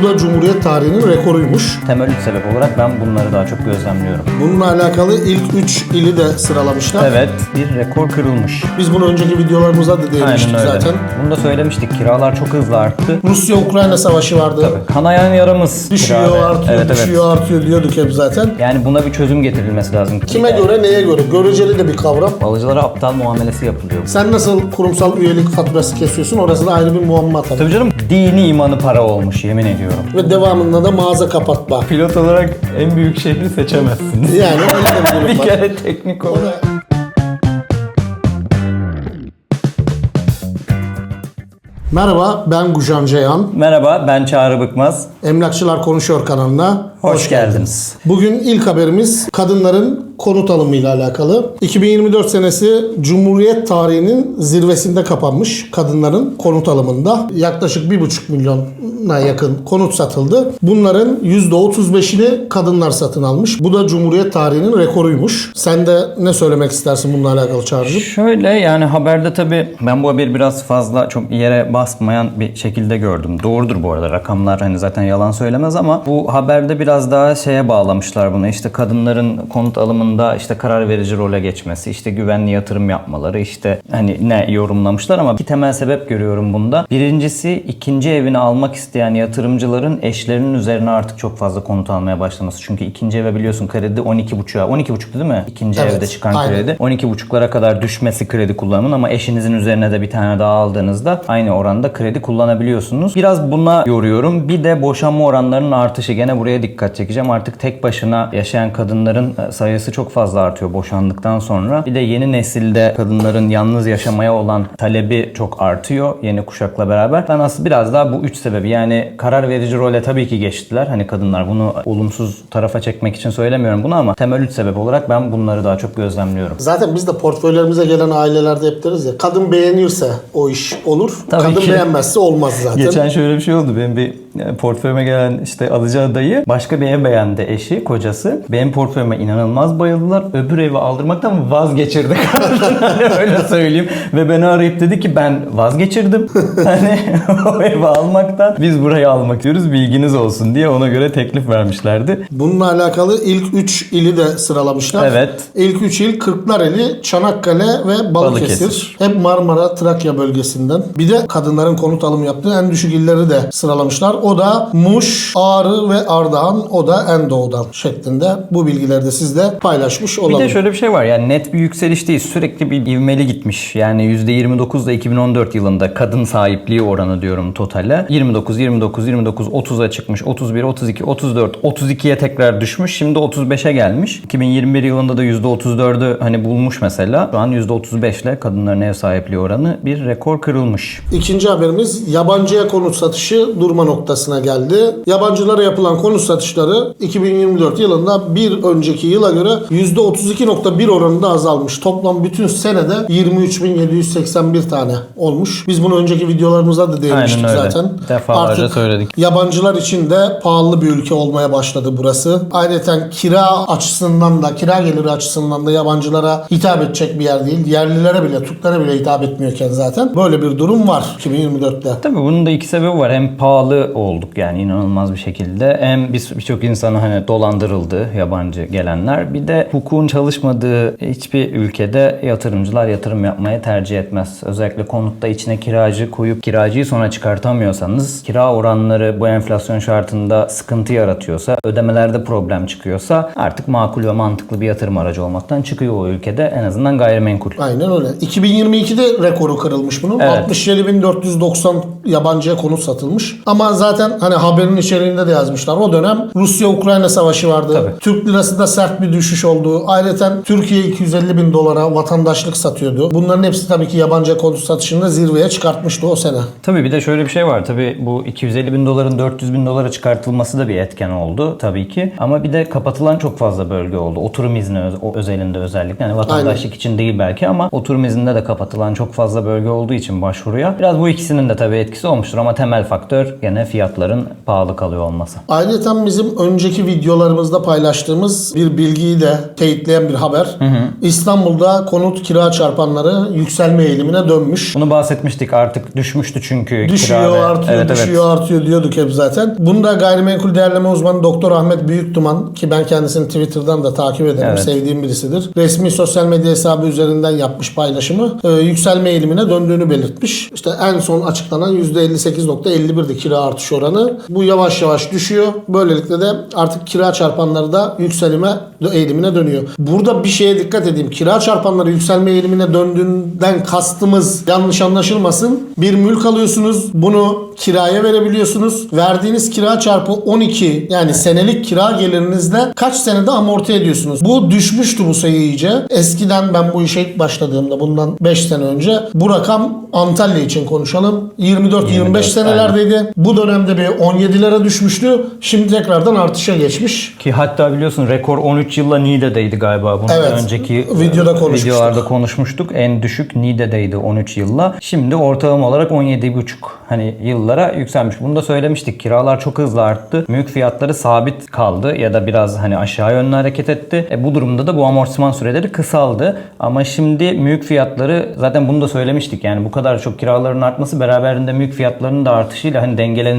Bu da Cumhuriyet tarihinin rekoruymuş. Temel üç sebep olarak ben bunları daha çok gözlemliyorum. Bununla alakalı ilk 3 ili de sıralamışlar. Evet bir rekor kırılmış. Biz bunu önceki videolarımızda da değinmiştik Aynen öyle. zaten. Bunu da söylemiştik. Kiralar çok hızlı arttı. Rusya-Ukrayna savaşı vardı. Kanayan yaramız. Düşüyor, kirada. artıyor, evet, evet. düşüyor, artıyor diyorduk hep zaten. Yani buna bir çözüm getirilmesi lazım. Kime göre, neye göre? Göreceli de bir kavram. Alıcılara aptal muamelesi yapılıyor. Sen nasıl kurumsal üyelik faturası kesiyorsun? Orası da ayrı bir muamma tabii. Tabii canım dini imanı para olmuş yemin ediyorum. Ve devamında da mağaza kapatma. Pilot olarak en büyük şehri seçemezsiniz. Yani öyle de bir durum bir var. kere teknik olarak. Merhaba, ben Gujan Ceyhan. Merhaba ben Çağrı Bıkmaz. Emlakçılar Konuşuyor kanalına Hoş, geldiniz. Bugün ilk haberimiz kadınların konut alımı ile alakalı. 2024 senesi Cumhuriyet tarihinin zirvesinde kapanmış kadınların konut alımında. Yaklaşık 1,5 milyona yakın konut satıldı. Bunların %35'ini kadınlar satın almış. Bu da Cumhuriyet tarihinin rekoruymuş. Sen de ne söylemek istersin bununla alakalı Çağrı'cığım? Şöyle yani haberde tabii ben bu haberi biraz fazla çok yere basmayan bir şekilde gördüm. Doğrudur bu arada rakamlar hani zaten yalan söylemez ama bu haberde biraz daha şeye bağlamışlar bunu. İşte kadınların konut alımında işte karar verici role geçmesi, işte güvenli yatırım yapmaları, işte hani ne yorumlamışlar ama iki temel sebep görüyorum bunda. Birincisi ikinci evini almak isteyen yatırımcıların eşlerinin üzerine artık çok fazla konut almaya başlaması. Çünkü ikinci eve biliyorsun kredi 12,5'a 12,5'tu değil mi? İkinci Evet, evde çıkan aynen. kredi. 12,5'lara kadar düşmesi kredi kullanımın ama eşinizin üzerine de bir tane daha aldığınızda aynı oranda kredi kullanabiliyorsunuz. Biraz buna yoruyorum. Bir de boşanma oranlarının artışı. Gene buraya dikkat çekeceğim. Artık tek başına yaşayan kadınların e, sayısı çok fazla artıyor boşandıktan sonra. Bir de yeni nesilde kadınların yalnız yaşamaya olan talebi çok artıyor yeni kuşakla beraber. Ben aslında biraz daha bu üç sebebi yani karar verici role tabii ki geçtiler. Hani kadınlar bunu olumsuz tarafa çekmek için söylemiyorum bunu ama temel üç sebep olarak ben bunları daha çok gözlemliyorum. Zaten biz de portföylerimize gelen ailelerde hep deriz ya kadın beğenirse o iş olur. Tabii kadın ki. beğenmezse olmaz zaten. Geçen şöyle bir şey oldu. Benim bir portföyüme gelen işte alıcı adayı başka bir ev beğendi eşi, kocası. Benim portföyüme inanılmaz bayıldılar. Öbür evi aldırmaktan vazgeçirdi. hani öyle söyleyeyim. Ve beni arayıp dedi ki ben vazgeçirdim. hani o evi almaktan biz burayı almak istiyoruz bilginiz olsun diye ona göre teklif vermişlerdi. Bununla alakalı ilk 3 ili de sıralamışlar. Evet. İlk 3 il Kırklareli, Çanakkale ve Balıkesir. Balıkesir. Hep Marmara, Trakya bölgesinden. Bir de kadınların konut alımı yaptığı en düşük illeri de sıralamışlar. O da Muş, Ağrı ve Ardahan. O da en doğudan şeklinde. Bu bilgileri de sizle paylaşmış Bir olalım. de şöyle bir şey var yani net bir yükseliş değil sürekli bir ivmeli gitmiş. Yani %29 da 2014 yılında kadın sahipliği oranı diyorum totale. 29, 29, 29, 30'a çıkmış. 31, 32, 34, 32'ye tekrar düşmüş. Şimdi 35'e gelmiş. 2021 yılında da %34'ü hani bulmuş mesela. Şu an %35 ile kadınların ev sahipliği oranı bir rekor kırılmış. İkinci haberimiz yabancıya konut satışı durma noktasına geldi. Yabancılara yapılan konut satışları 2024 yılında bir önceki yıla göre %32.1 oranında azalmış. Toplam bütün senede 23.781 tane olmuş. Biz bunu önceki videolarımızda da değinmiştik Aynen öyle. zaten. Defalarca söyledik. Yabancılar için de pahalı bir ülke olmaya başladı burası. Ayrıca kira açısından da kira geliri açısından da yabancılara hitap edecek bir yer değil. Yerlilere bile, Türklere bile hitap etmiyorken zaten böyle bir durum var 2024'te. Tabii bunun da iki sebebi var. Hem pahalı olduk yani inanılmaz bir şekilde. Hem biz birçok insanı hani dolandırıldı yabancı gelenler. Bir de hukukun çalışmadığı hiçbir ülkede yatırımcılar yatırım yapmayı tercih etmez. Özellikle konutta içine kiracı koyup kiracıyı sonra çıkartamıyorsanız, kira oranları bu enflasyon şartında sıkıntı yaratıyorsa, ödemelerde problem çıkıyorsa artık makul ve mantıklı bir yatırım aracı olmaktan çıkıyor o ülkede. En azından gayrimenkul. Aynen öyle. 2022'de rekoru kırılmış bunun. Evet. 67.490 yabancıya konut satılmış. Ama zaten hani haberin içeriğinde de yazmışlar. O dönem Rusya-Ukrayna savaşı vardı. Tabii. Türk lirasında sert bir düşüş oldu. Ayrıca Türkiye 250 bin dolara vatandaşlık satıyordu. Bunların hepsi tabii ki yabancı konut satışında zirveye çıkartmıştı o sene. Tabii bir de şöyle bir şey var. Tabii bu 250 bin doların 400 bin dolara çıkartılması da bir etken oldu tabii ki. Ama bir de kapatılan çok fazla bölge oldu. Oturum izni öz- özelinde özellikle. Yani vatandaşlık için değil belki ama oturum izninde de kapatılan çok fazla bölge olduğu için başvuruya. Biraz bu ikisinin de tabii etkisi olmuştur ama temel faktör gene fiyatların pahalı kalıyor olması. Ayrıca bizim önceki videolarımızda paylaştığımız bir bilgiyi de teyitleyen bir haber. İstanbul'da konut kira çarpanları yükselme eğilimine dönmüş. Bunu bahsetmiştik artık düşmüştü çünkü Düşüyor, kira ve- artıyor, Evet, evet. düşüyor, artıyor diyorduk hep zaten. Bunda gayrimenkul değerleme uzmanı Doktor Ahmet Büyükduman ki ben kendisini Twitter'dan da takip ederim. Evet. Sevdiğim birisidir. Resmi sosyal medya hesabı üzerinden yapmış paylaşımı. Ee, yükselme eğilimine döndüğünü belirtmiş. İşte en son açıklanan %58.51'di kira artış oranı. Bu yavaş yavaş düşüyor. Böylelikle de artık kira çarpanları da yükselime eğilimine dönüyor. Burada bir şeye dikkat edeyim. Kira çarpanları yükselme eğilimine döndüğünden kastımız yanlış anlaşılmasın. Bir mülk alıyorsunuz. Bunu kiraya verebiliyorsunuz. Verdiğiniz kira çarpı 12 yani senelik kira gelirinizde kaç senede amorti ediyorsunuz. Bu düşmüştü bu sayı iyice. Eskiden ben bu işe ilk başladığımda bundan 5 sene önce bu rakam Antalya için konuşalım. 24-25 24, senelerdeydi. Bu dönemde bir 17'lere düşmüştü. Şimdi tekrardan artışa geçmiş. Ki hatta biliyorsun rekor 13 yılla Niğde'deydi galiba. Bundan Evet, önceki videoda konuşmuştuk. videolarda konuşmuştuk. En düşük Niğde'deydi 13 yılla. Şimdi ortalama olarak 17,5 hani yıllara yükselmiş. Bunu da söylemiştik. Kiralar çok hızlı arttı. Mülk fiyatları sabit kaldı ya da biraz hani aşağı yönlü hareket etti. E, bu durumda da bu amortisman süreleri kısaldı. Ama şimdi mülk fiyatları zaten bunu da söylemiştik. Yani bu kadar çok kiraların artması beraberinde mülk fiyatlarının da artışıyla hani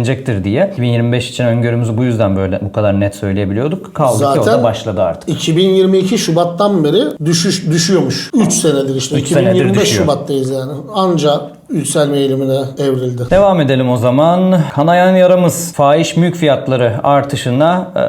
dengelenecektir diye. 2025 için öngörümüzü bu yüzden böyle bu kadar net söyleyebiliyorduk. Kaldı ki o Zaten da başladı artık. 2022 Şubat'tan beri düşüş düşüyormuş. 3 senedir işte. Üç senedir 2025 düşüyor. Şubat'tayız yani. Anca yükselme eğilimine evrildi. Devam edelim o zaman. Kanayan yaramız fahiş mülk fiyatları artışına e,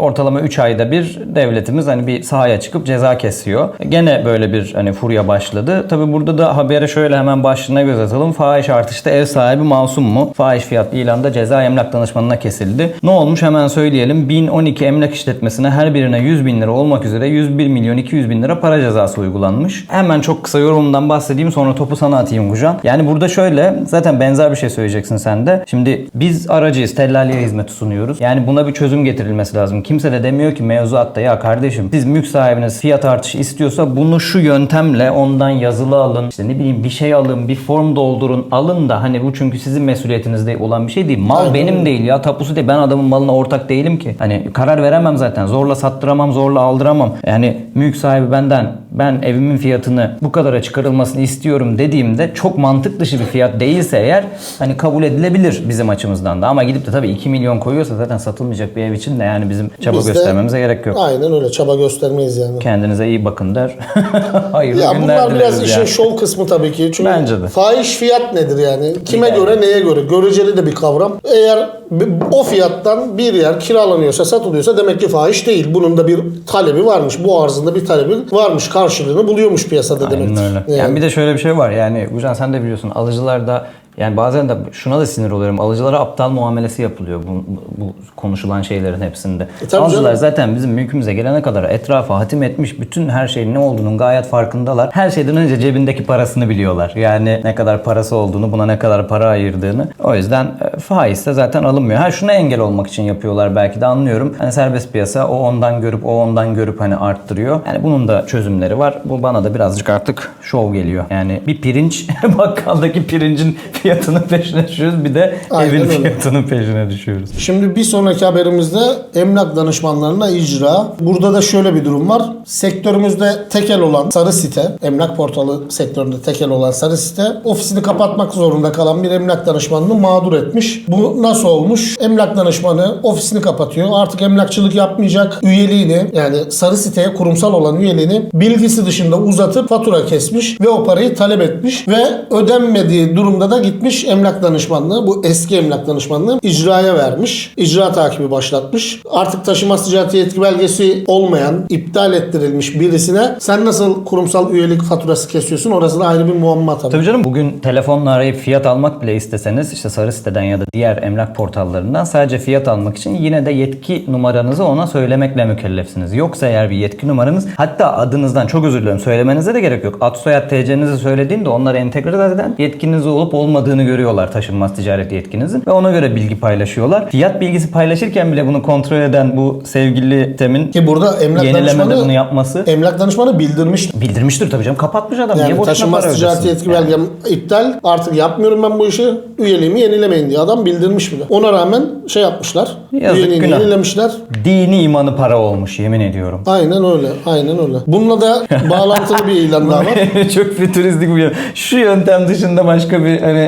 ortalama 3 ayda bir devletimiz hani bir sahaya çıkıp ceza kesiyor. Gene böyle bir hani furya başladı. Tabi burada da habere şöyle hemen başlığına göz atalım. Fahiş artışta ev sahibi masum mu? Fahiş fiyat ilanda ceza emlak danışmanına kesildi. Ne olmuş hemen söyleyelim. 1012 emlak işletmesine her birine 100 bin lira olmak üzere 101 milyon 200 bin lira para cezası uygulanmış. Hemen çok kısa yorumumdan bahsedeyim sonra topu sana atayım Gujan. Yani burada şöyle zaten benzer bir şey söyleyeceksin sen de. Şimdi biz aracıyız. Tellaliye hizmeti sunuyoruz. Yani buna bir çözüm getirilmesi lazım. Kimse de demiyor ki mevzuatta ya kardeşim siz mülk sahibiniz fiyat artışı istiyorsa bunu şu yöntemle ondan yazılı alın. işte ne bileyim bir şey alın, bir form doldurun, alın da hani bu çünkü sizin mesuliyetinizde olan bir şey değil. Mal Aynen benim değil ya tapusu değil. Ben adamın malına ortak değilim ki. Hani karar veremem zaten. Zorla sattıramam, zorla aldıramam. Yani mülk sahibi benden ben evimin fiyatını bu kadara çıkarılmasını istiyorum dediğimde çok mantık dışı bir fiyat değilse eğer hani kabul edilebilir bizim açımızdan da. Ama gidip de tabii 2 milyon koyuyorsa zaten satılmayacak bir ev için de yani bizim çaba Biz de- göstermemize gerek yok. Aynen öyle. Çaba göstermeyiz yani. Kendinize iyi bakın der. Hayırlı Ya günler bunlar biraz işin yani. şov kısmı tabii ki. Çünkü Bence de. fahiş fiyat nedir yani? Kime göre neye göre? Göreceli de bir kavram. Eğer o fiyattan bir yer kiralanıyorsa satılıyorsa demek ki fahiş değil. Bunun da bir talebi varmış. Bu arzında bir talebi varmış. Karşılığını buluyormuş piyasada Aynen demektir. öyle. Yani. bir de şöyle bir şey var yani Gucan sen de biliyorsun alıcılar da yani bazen de şuna da sinir oluyorum. Alıcılara aptal muamelesi yapılıyor bu, bu konuşulan şeylerin hepsinde. E Alıcılar canım. zaten bizim mülkümüze gelene kadar etrafa hatim etmiş bütün her şeyin ne olduğunun gayet farkındalar. Her şeyden önce cebindeki parasını biliyorlar. Yani ne kadar parası olduğunu, buna ne kadar para ayırdığını. O yüzden e, faiz de zaten alınmıyor. Ha şuna engel olmak için yapıyorlar belki de anlıyorum. Hani serbest piyasa o ondan görüp o ondan görüp hani arttırıyor. Yani bunun da çözümleri var. Bu bana da birazcık artık şov geliyor. Yani bir pirinç bakkaldaki pirincin fiyatının peşine düşüyoruz. Bir de Aynen evin öyle. fiyatının peşine düşüyoruz. Şimdi bir sonraki haberimizde emlak danışmanlarına icra. Burada da şöyle bir durum var. Sektörümüzde tekel olan sarı site, emlak portalı sektöründe tekel olan sarı site ofisini kapatmak zorunda kalan bir emlak danışmanını mağdur etmiş. Bu nasıl olmuş? Emlak danışmanı ofisini kapatıyor. Artık emlakçılık yapmayacak. Üyeliğini yani sarı siteye kurumsal olan üyeliğini bilgisi dışında uzatıp fatura kesmiş ve o parayı talep etmiş ve ödenmediği durumda da gitmiş emlak danışmanlığı bu eski emlak danışmanlığı icraya vermiş. İcra takibi başlatmış. Artık taşıma sıcaklığı yetki belgesi olmayan, iptal ettirilmiş birisine sen nasıl kurumsal üyelik faturası kesiyorsun? Orası da ayrı bir muamma tabii. Tabii canım bugün telefonla arayıp fiyat almak bile isteseniz işte sarı siteden ya da diğer emlak portallarından sadece fiyat almak için yine de yetki numaranızı ona söylemekle mükellefsiniz. Yoksa eğer bir yetki numaranız hatta adınızdan çok özür dilerim söylemenize de gerek yok. Ad soyad TC'nizi söylediğinde onlar entegre zaten yetkiniz olup olmadığını olmadığını görüyorlar taşınmaz ticaret yetkinizin ve ona göre bilgi paylaşıyorlar. Fiyat bilgisi paylaşırken bile bunu kontrol eden bu sevgili Tem'in Ki burada emlak yenilemede bunu yapması emlak danışmanı bildirmişti. bildirmiştir tabii canım. Kapatmış adam. Niye Yani boşuna taşınmaz ticaret yetki belgem iptal. Artık yapmıyorum ben bu işi. Üyeliğimi yenilemeyin diye adam bildirmiş bile. Ona rağmen şey yapmışlar. Yazık, üyeliğini günah. yenilemişler. Dini imanı para olmuş yemin ediyorum. Aynen öyle. Aynen öyle. Bununla da bağlantılı bir ilan daha var. Çok fütüristik bir Şu yöntem dışında başka bir hani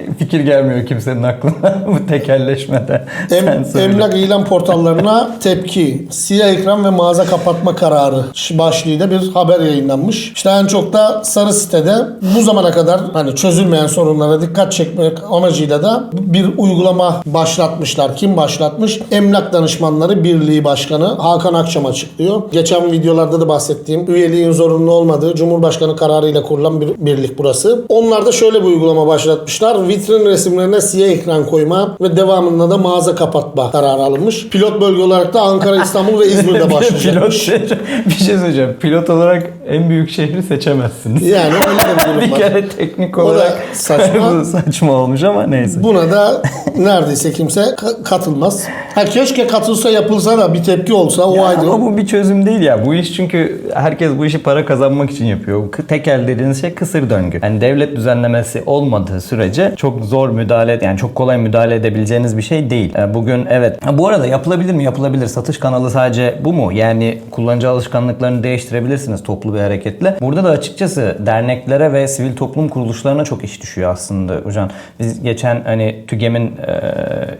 fikir gelmiyor kimsenin aklına bu tekelleşmede. Em- emlak ilan portallarına tepki. Siyah ekran ve mağaza kapatma kararı başlığıyla bir haber yayınlanmış. İşte en çok da sarı sitede bu zamana kadar hani çözülmeyen sorunlara dikkat çekmek amacıyla da bir uygulama başlatmışlar. Kim başlatmış? Emlak Danışmanları Birliği Başkanı Hakan Akçam açıklıyor. Geçen videolarda da bahsettiğim üyeliğin zorunlu olmadığı Cumhurbaşkanı kararıyla kurulan bir birlik burası. Onlar da şöyle bir uygulama başlatmışlar. Vitrin resimlerine siyah ekran koyma ve devamında da mağaza kapatma kararı alınmış. Pilot bölge olarak da Ankara, İstanbul ve İzmir'de pilot başlayacakmış. bir şey söyleyeceğim. Pilot olarak en büyük şehri seçemezsiniz. Yani öyle bir bir durum var. kere teknik olarak saçma. saçma olmuş ama neyse. Buna da neredeyse kimse ka- katılmaz. Ha keşke katılsa yapılsa da bir tepki olsa o Ya ayrı. ama bu bir çözüm değil ya. Bu iş çünkü herkes bu işi para kazanmak için yapıyor. Bu Tekel dediğiniz şey kısır döngü. Yani devlet düzenlemesi olmadığı sürece çok zor müdahale yani çok kolay müdahale edebileceğiniz bir şey değil. Yani Bugün evet. Bu arada yapılabilir mi? Yapılabilir. Satış kanalı sadece bu mu? Yani kullanıcı alışkanlıklarını değiştirebilirsiniz toplu bir hareketle. Burada da açıkçası derneklere ve sivil toplum kuruluşlarına çok iş düşüyor aslında hocam. Biz geçen hani TÜGEM'in e,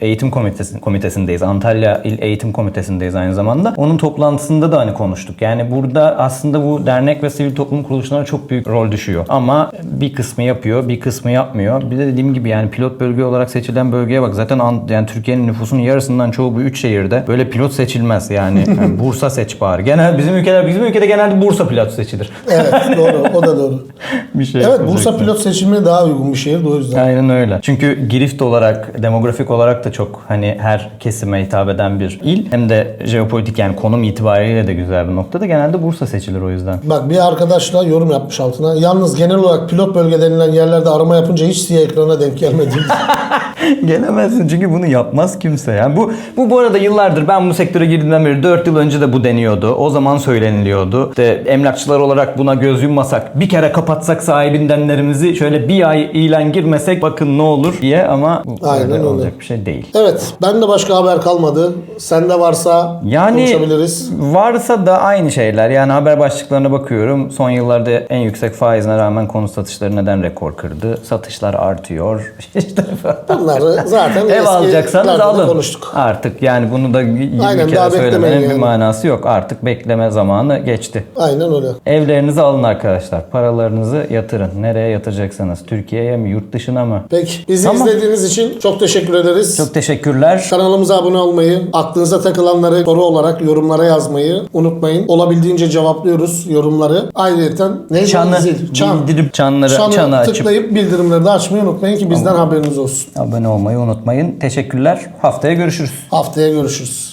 eğitim komitesi, komitesindeyiz. Antalya İl Eğitim Komitesi'ndeyiz aynı zamanda. Onun toplantısında da hani konuştuk. Yani burada aslında bu dernek ve sivil toplum kuruluşlarına çok büyük rol düşüyor. Ama bir kısmı yapıyor, bir kısmı yapmıyor. Bir de dediğim gibi yani pilot bölge olarak seçilen bölgeye bak. Zaten Ant- yani Türkiye'nin nüfusunun yarısından çoğu bu üç şehirde. Böyle pilot seçilmez yani. Yani Bursa seç bari. Genel bizim ülkeler bizim ülkede genelde Bursa pilot seçilir. Evet doğru o da doğru. bir şey Evet Bursa pilot seçilmeye daha uygun bir şehir o yüzden. Aynen öyle. Çünkü Girift olarak, demografik olarak da çok hani her kesime hitap eden bir il. Hem de jeopolitik yani konum itibariyle de güzel bir noktada. Genelde Bursa seçilir o yüzden. Bak bir arkadaş da yorum yapmış altına. Yalnız genel olarak pilot bölge denilen yerlerde arama yapınca hiç siyah ekrana denk gelmedim. Gelemezsin çünkü bunu yapmaz kimse. Yani bu bu bu arada yıllardır ben bu sektöre girdiğimden beri 4 yıl önce de bu deniyordu. O zaman söyleniliyordu. İşte emlakçılar olarak buna göz yummasak, bir kere kapatsak sahibindenlerimizi şöyle bir ay ilan girmesek bakın ne olur diye ama bu Aynen öyle. olacak bir şey değil. evet ben de başka haber kalmadı. Sende varsa Yani konuşabiliriz. varsa da aynı şeyler. Yani haber başlıklarına bakıyorum. Son yıllarda en yüksek faizine rağmen konut satışları neden rekor kırdı? Satışlar artıyor. İşte Bunları zaten Ev alacaksanız alın. konuştuk. Artık yani bunu da 20 Aynen, kere söylemenin bir yani. manası yok. Artık bekleme zamanı geçti. Aynen öyle. Evlerinizi alın arkadaşlar. Paralarınızı yatırın. Nereye yatıracaksınız? Türkiye'ye mi? Yurt dışına mı? Peki bizi Tamam. izlediğiniz için çok teşekkür ederiz. Çok teşekkürler. Kanalımıza abone olmayı, aklınıza takılanları soru olarak yorumlara yazmayı unutmayın. Olabildiğince cevaplıyoruz yorumları. Ayrıca neydi? Çanı, Zil, çan. bildirip çanları, Çanı çanı açıp tıklayıp bildirimleri de açmayı unutmayın ki bizden haberiniz olsun. abone olmayı unutmayın. Teşekkürler. Haftaya görüşürüz. Haftaya görüşürüz.